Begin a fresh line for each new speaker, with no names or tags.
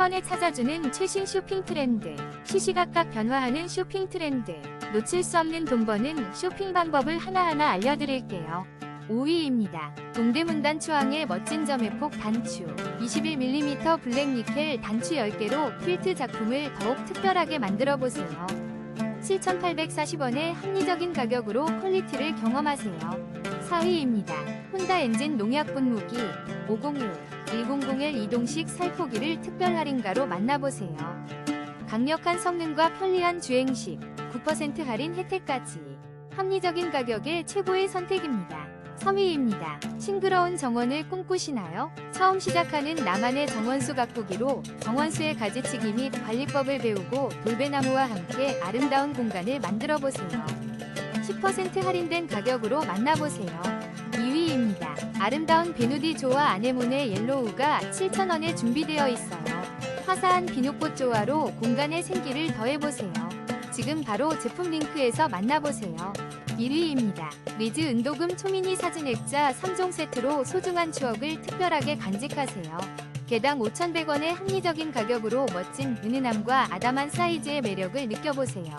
번에 찾아주는 최신 쇼핑 트렌드. 시시각각 변화하는 쇼핑 트렌드. 놓칠 수 없는 돈 버는 쇼핑 방법을 하나하나 알려드릴게요. 5위입니다. 동대문 단추왕의 멋진 점회폭 단추. 21mm 블랙 니켈 단추 10개로 퀼트 작품을 더욱 특별하게 만들어 보세요. 7,840원의 합리적인 가격으로 퀄리티를 경험하세요. 4위입니다. 혼다 엔진 농약 분무기 501, 100L 이동식 살포기를 특별 할인가로 만나보세요. 강력한 성능과 편리한 주행식, 9% 할인 혜택까지 합리적인 가격에 최고의 선택입니다. 3위입니다. 싱그러운 정원을 꿈꾸시나요? 처음 시작하는 나만의 정원수 가꾸기로 정원수의 가지치기 및 관리법을 배우고 돌배나무와 함께 아름다운 공간을 만들어 보세요. 10% 할인된 가격으로 만나보세요. 2위입니다. 아름다운 베누디 조화 아네모네 옐로우가 7,000원에 준비되어 있어요. 화사한 비눗꽃 조화로 공간에 생기를 더해보세요. 지금 바로 제품 링크에서 만나보세요. 1위입니다. 리즈 은도금 초미니 사진 액자 3종 세트로 소중한 추억을 특별하게 간직하세요. 개당 5,100원의 합리적인 가격으로 멋진 은은함과 아담한 사이즈의 매력을 느껴보세요.